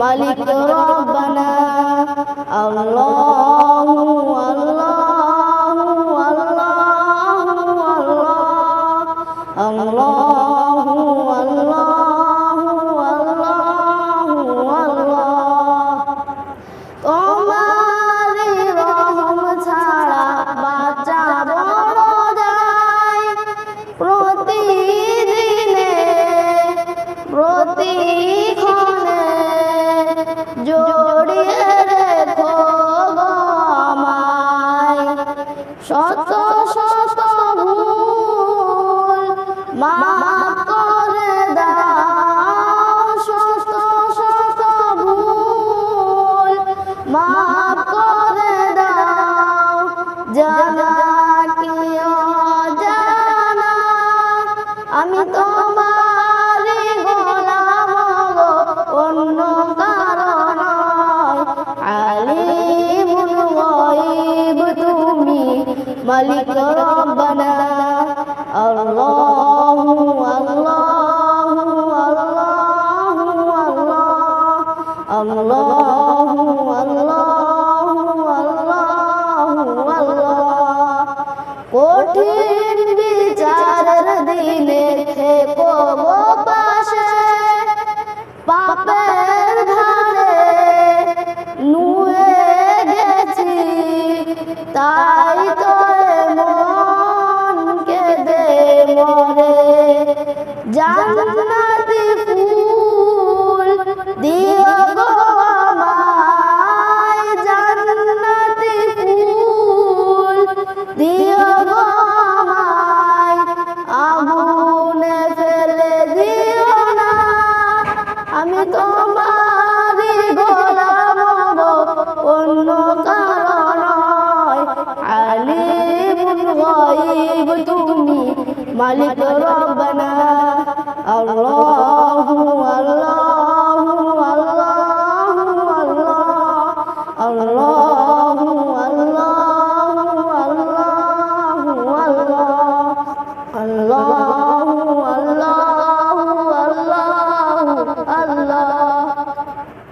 মালিক রব্বানা। আল্লাহু আল্লাহু আল্লাহু আল্লাহ আল্লাহু আল্লাহু আল্লাহু আল্লাহ তোমারি রহম ছাড়া বাচ্চা বড় যায় প্রতিদিনে প্রতিক্ষণে জড়িয়ে রেখো গো আমায়। শত শত ভুল মাফ মালিক রব্বানা আল্লাহু আল্লাহু আল্লাহু আল্লাহ আল্লাহু আল্লাহু আল্লাহু আল্লাহ কঠিন বিচারের দিনে থেকো পাশে, পাপের ধারে নুয়ে গেছি, তাই জান্নাতি ফুল দিও গো আমায়। জান্নাতি ফুল দিও গো আমায়। আগুনে ফেলে দিও না। আমি তোমারি গোলাম গো অন্য কারণ আলিমুল গায়ব তুমি মালিক 啊 lô!